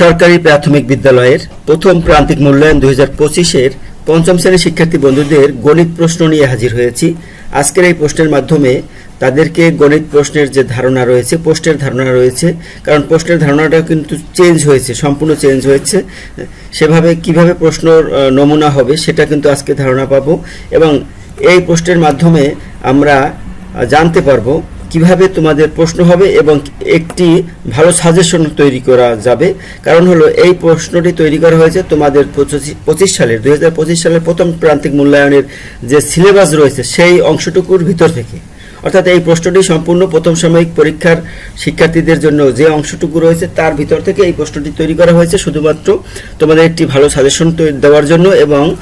সরকারি প্রাথমিক বিদ্যালয়ের প্রথম প্রান্তিক মূল্যায়ন দুই হাজার পঁচিশের পঞ্চম শ্রেণির শিক্ষার্থী বন্ধুদের গণিত প্রশ্ন নিয়ে হাজির হয়েছি। আজকের এই প্রশ্নের মাধ্যমে তাদেরকে গণিত প্রশ্নের যে ধারণা রয়েছে পোস্টের ধারণা রয়েছে, কারণ পোস্টের ধারণাটা কিন্তু চেঞ্জ হয়েছে, সম্পূর্ণ চেঞ্জ হয়েছে। সেভাবে কীভাবে প্রশ্ন নমুনা হবে সেটা কিন্তু আজকে ধারণা পাবো এবং এই পোস্টের মাধ্যমে আমরা জানতে পারব কীভাবে তোমাদের প্রশ্ন হবে এবং একটি ভালো সাজেশন তৈরি করা যাবে। কারণ হলো, এই প্রশ্নটি তৈরি করা হয়েছে তোমাদের পঁচিশ- সালের, দুই হাজার পঁচিশ সালের প্রথম প্রান্তিক মূল্যায়নের যে সিলেবাস রয়েছে, সেই অংশটুকুর ভিতর থেকে। অর্থাৎ এই প্রশ্নটি সম্পূর্ণ প্রথম সাময়িক পরীক্ষার শিক্ষার্থীদের জন্য যে অংশটুকু রয়েছে, তার ভিতর থেকে এই প্রশ্নটি তৈরি করা হয়েছে শুধুমাত্র তোমাদের একটি ভালো সাজেশন দেওয়ার জন্য এবং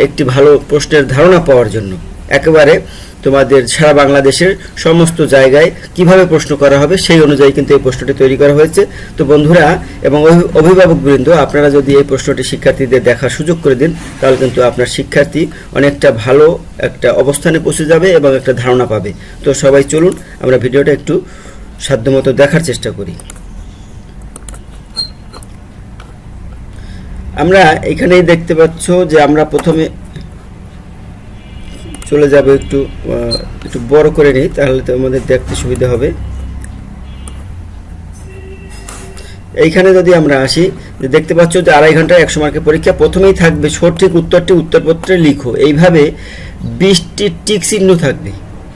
একটি ভালো প্রশ্নের ধারণা পাওয়ার জন্য। একেবারে তোমাদের সারা বাংলাদেশের সমস্ত জায়গায় কীভাবে প্রশ্ন করা হবে সেই অনুযায়ী কিন্তু এই প্রশ্নটি তৈরি করা হয়েছে। তো বন্ধুরা এবং অভি- অভিভাবকবৃন্দ আপনারা যদি এই প্রশ্নটি শিক্ষার্থীদের দেখার সুযোগ করে দিন, তাহলে কিন্তু আপনার শিক্ষার্থী অনেকটা ভালো একটা অবস্থানে পৌঁছে যাবে এবং একটা ধারণা পাবে। তো সবাই চলুন, আমরা ভিডিওটা একটু সাধ্যমতো দেখার চেষ্টা করি। আমরা এখানেই দেখতে পাচ্ছ যে আমরা প্রথমে চলে যাব একটু একটু বড় করে নিই, তাহলে তো আমাদের দেখতে সুবিধা হবে। এইখানে যদি আমরা আসি, যে দেখতে পাচ্ছ যে আড়াই ঘণ্টা একশো মার্কের পরীক্ষা, প্রথমেই থাকবে সঠিক উত্তরটি উত্তরপত্রে লিখো। এইভাবে বিশটি টিক চিহ্ন থাকবে,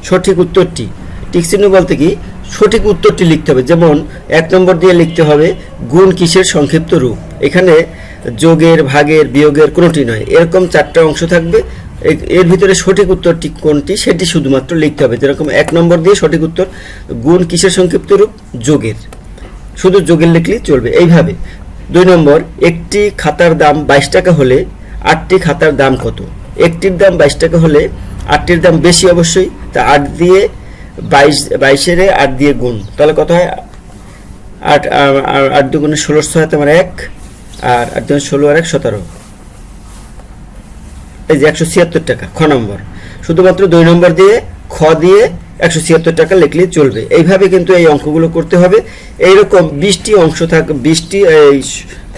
সঠিক উত্তরটি। টিক চিহ্ন বলতে কি? সঠিক উত্তরটি লিখতে হবে, যেমন এক নম্বর দিয়ে লিখতে হবে, গুণ কিসের সংক্ষিপ্ত রূপ? এখানে যোগের, ভাগের, বিয়োগের কোনোটি নয়, এরকম চারটা অংশ থাকবে এর ভিতরে সঠিক উত্তরটি কোনটি সেটি শুধুমাত্র লিখতে হবে। যেরকম এক নম্বর দিয়ে সঠিক উত্তর, গুণ কিসের সংক্ষিপ্ত রূপ? যোগের। শুধু যোগের লিখলেই চলবে। এইভাবে, দুই নম্বর, একটি খাতার দাম বাইশ টাকা হলে আটটি খাতার দাম কত? একটির দাম বাইশ টাকা হলে আটটির দাম বেশি অবশ্যই, তা আট দিয়ে বাইশ, বাইশের আট দিয়ে গুণ। তাহলে কত হয়? আট আট দুগুণে ষোলোশো হয় তোমার এক, আর আট দুগুণে ষোলো আর এক, সতেরো। এই যে একশো ছিয়াত্তর টাকা, খ নম্বর। শুধুমাত্র দুই নম্বর দিয়ে, খ দিয়ে একশো ছিয়াত্তর টাকা লিখলে চলবে। এইভাবে কিন্তু এই অঙ্কগুলো করতে হবে। এইরকম বিশটি অংশ থাক, বিশটি, এই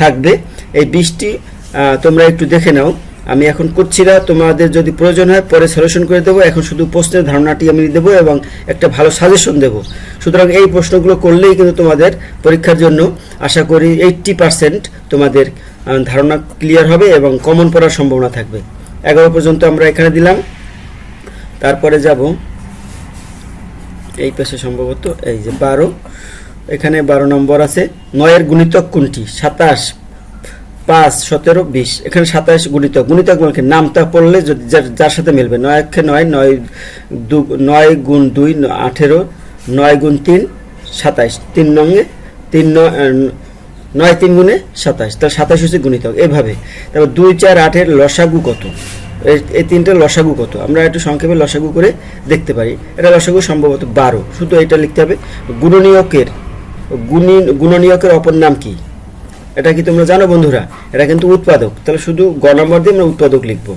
থাকবে। এই বিশটি তোমরা একটু দেখে নাও। আমি এখন করছি না। তোমাদের যদি প্রয়োজন হয়, পরে সলিউশন করে দেবো। এখন শুধু প্রশ্নের ধারণাটি আমি দেবো এবং একটা ভালো সাজেশন দেব। সুতরাং এই প্রশ্নগুলো করলেই কিন্তু তোমাদের পরীক্ষার জন্য আশা করি এইট্টি পার্সেন্ট তোমাদের ধারণা ক্লিয়ার হবে এবং কমন পড়ার সম্ভাবনা থাকবে। এগারো পর্যন্ত আমরা এখানে দিলাম। তারপরে যাব। এই পাশে সম্ভবত এই যে বারো। এখানে বারো নম্বর আছে। নয়ের গুণিতক কোনটি? সাতাশ পাঁচ সতেরো বিশ। এখানে সাতাশ গুণিতক। গুণিতক মানে কি? নামটা পড়লে যদি যার- যার সাথে মিলবে। নয় একে নয় নয় দু নয় গুণ দুই আঠেরো নয় গুণ তিন সাতাইশ তিন নঙ্গে তিন ন- আহ, নয় তিন গুণে সাতাশ। তাহলে সাতাশ হচ্ছে গুণিতক। এভাবে। তারপর দুই চার আটের লসাগু কত? এই- এই তিনটে লসাগু কত? আমরা একটু সংক্ষেপে লসাগু করে দেখতে পারি। এটা লসাগু সম্ভবত বারো। শুধু এটা লিখতে হবে। গুণনীয়কের, গুণী, গুণনীয়কের অপর নাম কি? এটা কি তোমরা জানো বন্ধুরা? এটা কিন্তু উৎপাদক। তাহলে শুধু গ নম্বর দিয়ে আমরা উৎপাদক লিখব।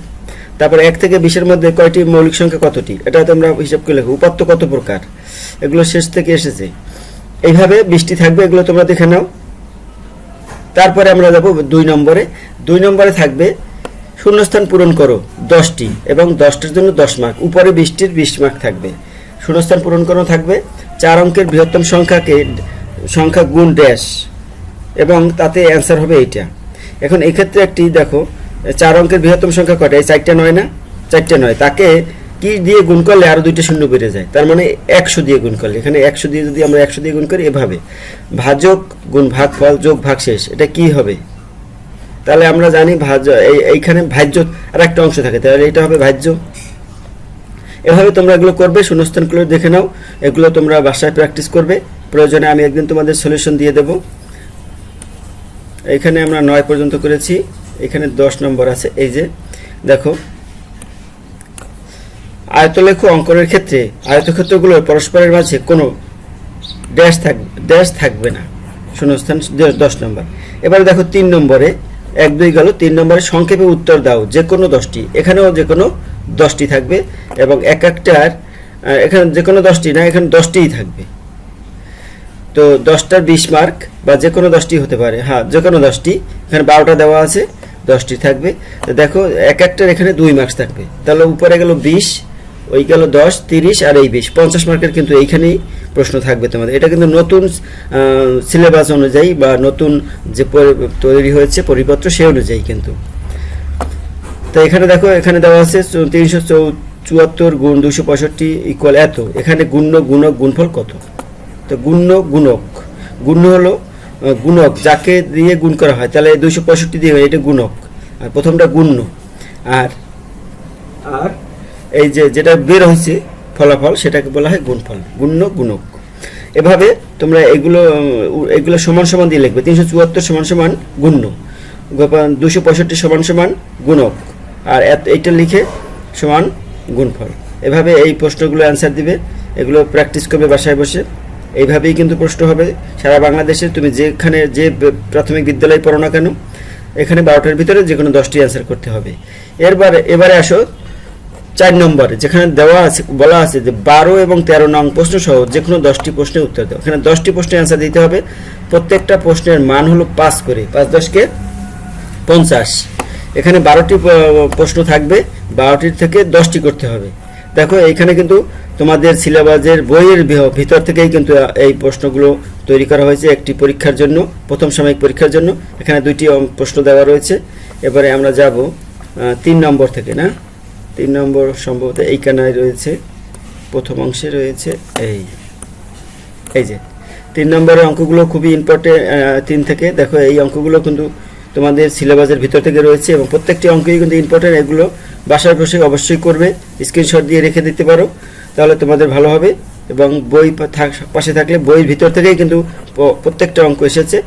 তারপর এক থেকে বিশের মধ্যে কয়টি মৌলিক সংখ্যা কতটি? এটা তোমরা হিসাব করে লেখো। উপাত্ত কত প্রকার? এগুলো শেষ থেকে এসেছে। এইভাবে বৃষ্টি থাকবে, এগুলো তোমরা দেখে নাও। তারপরে আমরা যাব দুই নম্বরে। দুই নম্বরে থাকবে, শূন্যস্থান পূরণ করো, দশটি, এবং দশটির জন্য দশ মার্ক উপরে বৃষ্টির বিশ মার্ক থাকবে। শূন্যস্থান পূরণ করো থাকবে, চার অঙ্কের বৃহত্তম সংখ্যাকে, সংখ্যা গুণ ড্যাশ এবং তাতে অ্যান্সার হবে এইটা। এখন এক্ষেত্রে একটি দেখো, চার অঙ্কের বৃহত্তম সংখ্যা কয়টা? এই চারটা নয় না? চারটে নয়। তাকে কি দিয়ে গুণ করলে আরও দুইটা শূন্য বেড়ে যায়? তার মানে একশো দিয়ে গুণ করলে। এখানে একশো দিয়ে যদি আমরা একশো দিয়ে গুণ করি, এভাবে। ভাজক গুণ ভাগ, ফল যোগ, ভাগ শেষ। এটা কি হবে? তাহলে আমরা জানি ভাজ্য, এই, এইখানে ভাজ্য আর একটা অংশ থাকে। তাহলে এটা হবে ভাজ্য। এভাবে তোমরা এগুলো করবে শূন্যস্থানগুলো দেখে নাও। এগুলো তোমরা বাসায় প্র্যাকটিস করবে। প্রয়োজনে আমি একদিন তোমাদের সলিউশন দিয়ে দেবো। এখানে আমরা নয় পর্যন্ত করেছি। এখানে দশ নম্বর আছে। এই যে, দেখো আয়তলেখ অঙ্কনের ক্ষেত্রে আয়তক্ষেত্রগুলোর পরস্পরের মাঝে কোনো ড্যাশ থাকবে ড্যাশ থাকবে না। শূন্যস্থান দশ নম্বর। এবারে দেখো তিন নম্বরে, এক দুই গেল, তিন নম্বরে সংক্ষেপে উত্তর দাও, যে কোনো দশটি। এখানেও যে কোনো দশটি থাকবে এবং এক একটার এখানে যে কোনো দশটি না, এখানে দশটিই থাকবে। তো দশটার বিশ মার্ক বা যে কোনো দশটি হতে পারে। হ্যাঁ যে কোনো দশটি। এখানে বারোটা দেওয়া আছে, দশটি থাকবে। দেখো, এক একটার এখানে দুই মার্কস থাকবে। তাহলে উপরে গেল বিশ ওই গেল দশ, তিরিশ আর এই বিশ। পঞ্চাশ মার্কের কিন্তু এইখানেই প্রশ্ন থাকবে তোমাদের। এটা কিন্তু নতুন সিলেবাস অনুযায়ী বা নতুন যে তৈরি হয়েছে পরিপত্র সে অনুযায়ী কিন্তু। তো এখানে দেখো, এখানে দেওয়া আছে তিনশো চৌ, চুয়াত্তর গুণ দুশো পঁয়ষট্টি ইকুয়াল এত। এখানে গুণ্য, গুণক, গুণফল কত? তো গুণ্য, গুণক। গুণ্য হলো গুণক, যাকে দিয়ে গুণ করা হয়। তাহলে দুশো পঁয়ষট্টি দিয়ে এটা গুণক। আর প্রথমটা গুণ্য। আর আর এই যে যেটা বের হয়েছে ফলাফল, সেটাকে বলা হয় গুণফল। গুণ্য, গুণক। এভাবে তোমরা এগুলো এগুলো সমান সমান দিয়ে লিখবে। তিনশো চুয়াত্তর সমান সমান গুণ্য। দুশো পঁয়ষট্টি সমান সমান গুণক। আর এইটা লিখে সমান গুণফল। এভাবে এই প্রশ্নগুলো অ্যান্সার দিবে। এগুলো প্র্যাকটিস করবে বাসায় বসে। এইভাবেই কিন্তু প্রশ্ন হবে। সারা বাংলাদেশে তুমি যেখানে, যে প্রাথমিক বিদ্যালয়ে পড়ো না কেন, এখানে বারোটার ভিতরে যে কোনো দশটি অ্যান্সার করতে হবে। এরবারে, এবারে আসো চার নম্বরে, যেখানে দেওয়া আছে, বলা আছে যে বারো এবং তেরো নং প্রশ্ন সহ যে কোনো দশটি প্রশ্নের উত্তর দাও। এখানে দশটি প্রশ্নের অ্যান্সার দিতে হবে। প্রত্যেকটা প্রশ্নের মান হলো পাঁচ করে, পাঁচ দশকে পঞ্চাশ। এখানে বারোটি প্রশ্ন থাকবে, বারোটির থেকে দশটি করতে হবে। দেখো, এখানে কিন্তু তোমাদের সিলেবাসের বইয়ের ভিতর থেকেই কিন্তু এই প্রশ্নগুলো তৈরি করা হয়েছে একটি পরীক্ষার জন্য, প্রথম সাময়িক পরীক্ষার জন্য। এখানে দুইটি প্রশ্ন দেওয়া রয়েছে। এবারে আমরা যাব তিন নম্বর থেকে, না? তিন নম্বর সম্ভবত এই এইখানে রয়েছে, প্রথম অংশে রয়েছে, এই এই যে, তিন নম্বরের অঙ্কগুলো খুবই ইম্পর্টেন্ট তিন থেকে, দেখো এই অঙ্কগুলো কিন্তু তোমাদের সিলেবাসের ভিতর থেকে রয়েছে এবং প্রত্যেকটি অঙ্কই কিন্তু ইম্পর্টেন্ট এগুলো বাসায় বসে অবশ্যই করবে স্ক্রিনশট দিয়ে রেখে দিতে পারো, তাহলে তোমাদের ভালো হবে এবং বই পাশে থাকলে বইয়ের ভিতর থেকেই কিন্তু প্রত্যেকটা অঙ্ক এসেছে।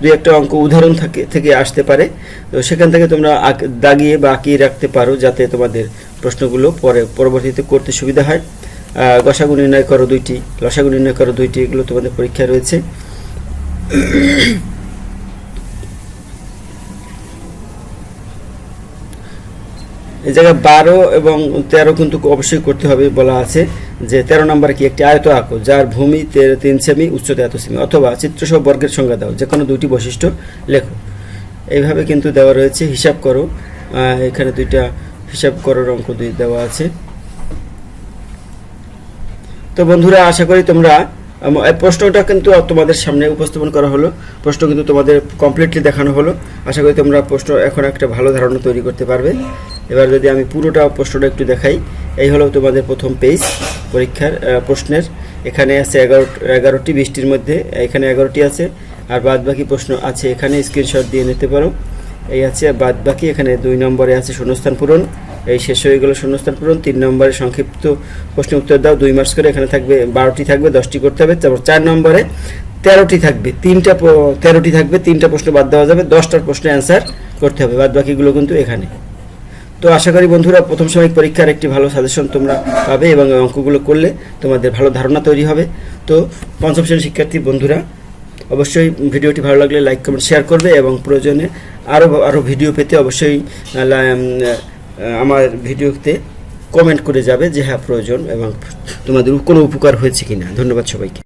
দুই একটা অঙ্ক উদাহরণ থাকে, থেকে আসতে পারে। তো সেখান থেকে তোমরা দাগিয়ে বা আঁকিয়ে রাখতে পারো যাতে তোমাদের প্রশ্নগুলো পরে, পরবর্তীতে করতে সুবিধা হয়। গসাগু নির্ণয় করো দুইটি, লসাগু নির্ণয় করো দুইটি, এগুলো তোমাদের পরীক্ষা রয়েছে। এই জায়গায় বারো এবং তেরো কিন্তু অবশ্যই করতে হবে বলা আছে যে তেরো নম্বর কি একটি আয়ত আঁকো, যার ভূমি তেরো, তিন সেমি, উচ্চতা এত সেমি, অথবা চিত্রসহ বর্গের সংজ্ঞা দাও যে কোনো দুইটি বৈশিষ্ট্য লেখো। এইভাবে কিন্তু দেওয়া রয়েছে, হিসাব করো। এখানে দুইটা হিসাব করার অঙ্ক দুই দেওয়া আছে। তো বন্ধুরা, আশা করি তোমরা প্রশ্নটা কিন্তু তোমাদের সামনে উপস্থাপন করা হলো। প্রশ্ন কিন্তু তোমাদের কমপ্লিটলি দেখানো হলো। আশা করি তোমরা প্রশ্ন এখন একটা ভালো ধারণা তৈরি করতে পারবে। এবার যদি আমি পুরোটা প্রশ্নটা একটু দেখাই, এই হলো তোমাদের প্রথম পেজ পরীক্ষার প্রশ্নের। এখানে আছে এগারো, এগারোটি বৃষ্টির মধ্যে, এখানে এগারোটি আছে, আর বাদ বাকি প্রশ্ন আছে এখানে স্ক্রিনশট দিয়ে নিতে পারো। এই আছে বাদ বাকি এখানে দুই নম্বরে আছে শূন্যস্থান পূরণ। এই শেষ হয়ে গেল শূন্যস্থান পূরণ। তিন নম্বরে সংক্ষিপ্ত প্রশ্ন উত্তর দাও, দুই মার্কস করে এখানে থাকবে, বারোটি থাকবে, দশটি করতে হবে। তারপর চার নম্বরে তেরোটি থাকবে, তিনটা তেরোটি থাকবে, তিনটা প্রশ্ন বাদ দেওয়া যাবে, দশটার প্রশ্নের অ্যান্সার করতে হবে। বাদ বাকিগুলো কিন্তু এখানে। তো আশা করি বন্ধুরা, প্রথম সাময়িক পরীক্ষার একটি ভালো সাজেশন তোমরা পাবে এবং অঙ্কগুলো করলে তোমাদের ভালো ধারণা তৈরি হবে। তো পঞ্চম শ্রেণির শিক্ষার্থী বন্ধুরা, অবশ্যই ভিডিওটি ভালো লাগলে লাইক কমেন্ট শেয়ার করবে এবং প্রয়োজনে আরও আরও ভিডিও পেতে অবশ্যই আমার ভিডিওতে কমেন্ট করে যাবে যে হ্যাঁ প্রয়োজন এবং তোমাদের কোনো উপকার হয়েছে কিনা। ধন্যবাদ সবাইকে।